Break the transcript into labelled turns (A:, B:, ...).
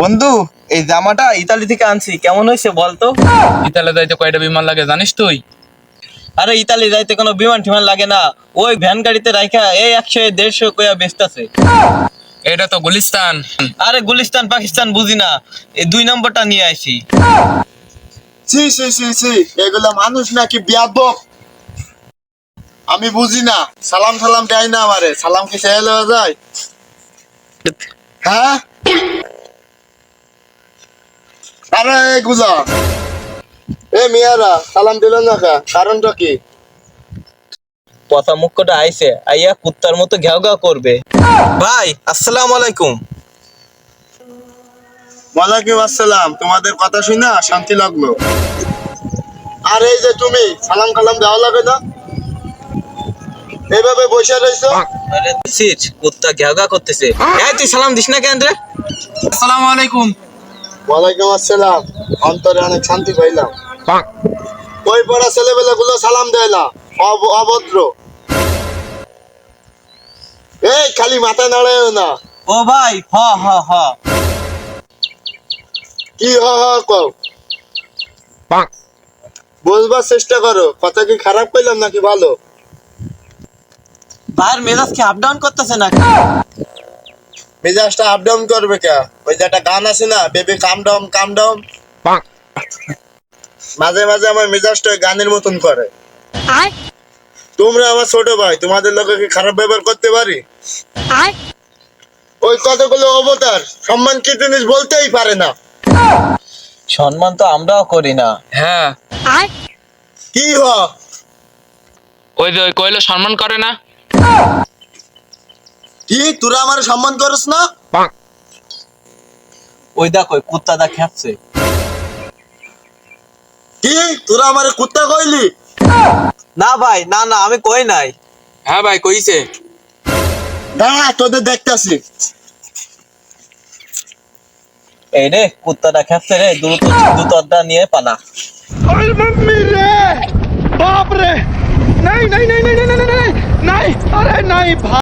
A: বন্ধু এই জামাটা ইতালি থেকে আনছি। কেমন হয়েছে বলতো
B: ইতালে যাইতে কয়টা বিমান লাগে জানিস তুই?
A: আরে ইতালি যাইতে কোনো বিমান টিমান লাগে না। ওই ভ্যান গাড়িতে রাখা এই একশো দেড়শো কয়া বেচতেছে
B: এটা তো গুলিস্তান।
A: আরে গুলিস্তান পাকিস্তান বুঝি না। এই দুই নম্বরটা নিয়ে আসি।
C: সি সি সি সি এগুলো মানুষ নাকি বিয়াদব? আমি বুঝি না। সালাম সালাম দেয় না আমারে। সালাম কি সে যায়? হ্যাঁ? আরে এগুলা এ মিয়ারা সালাম দিল না কা? কারণটা কি?
A: কথা মুখ্যটা আইছে আইয়া কুত্তার মতো ঘেউ ঘেউ করবে। ভাই আসসালামু আলাইকুম।
C: ওয়ালাইকুম আসসালাম। তোমাদের কথা শুনা শান্তি লাগল। আর এই যে তুমি সালাম কালাম দেওয়া লাগে না? এইভাবে বসে
A: আরে সিট কুত্তা ঘেউ ঘেউ করতেছে। এই তুই সালাম দিস না কেন রে?
B: আসসালামু আলাইকুম।
C: ওয়ালাইকুম আসসালাম। অন্তরে অনেক শান্তি পাইলাম। ওই পড়া ছেলেবেলে গুলো সালাম অভদ্র। এই খালি মাথা নাড়ায় না।
A: ও ভাই হ হ হ।
C: কি হ হ কও? বুঝবার চেষ্টা করো। কথা কি খারাপ পেলাম নাকি ভালো?
A: ভাইয়ের মেজাজ কি আপ ডাউন করতেছে না
C: মেজাজটা আপ ডাউন করবে কে? ওই যে একটা গান আছে না baby calm down calm down মাঝে মাঝে আমার মেজাজটা ওই গানের মতন করে। তোমরা আমার ছোট ভাই তোমাদের লোকে কি খারাপ ব্যবহার করতে পারি? ওই কতগুলো অবতার সম্মান কি জিনিস বলতেই পারে না।
A: সম্মান তো আমরাও করি না।
B: হ্যাঁ।
C: কি হ?
B: ওই যে ওই কইলো সম্মান করে না।
C: কি? তোরা আমার সম্মান করিস না?
A: ওই দেখ ওই কুত্তা দা খেপছে।
C: কি? তোরা আমার কুত্তা কইলি?
A: না ভাই না না আমি কই নাই।
B: হ্যাঁ ভাই কইছে।
C: দাঁড়া তোদের দেখতাছি।
A: এই রে কুত্তাটা খেপছে রে দ্রুত জুতোটা নিয়ে পালা।
D: ওই মাম্মি রে বাপ রে নাই নাই নাই নাই নাই নাই নাই নাই আরে নাই ভাই।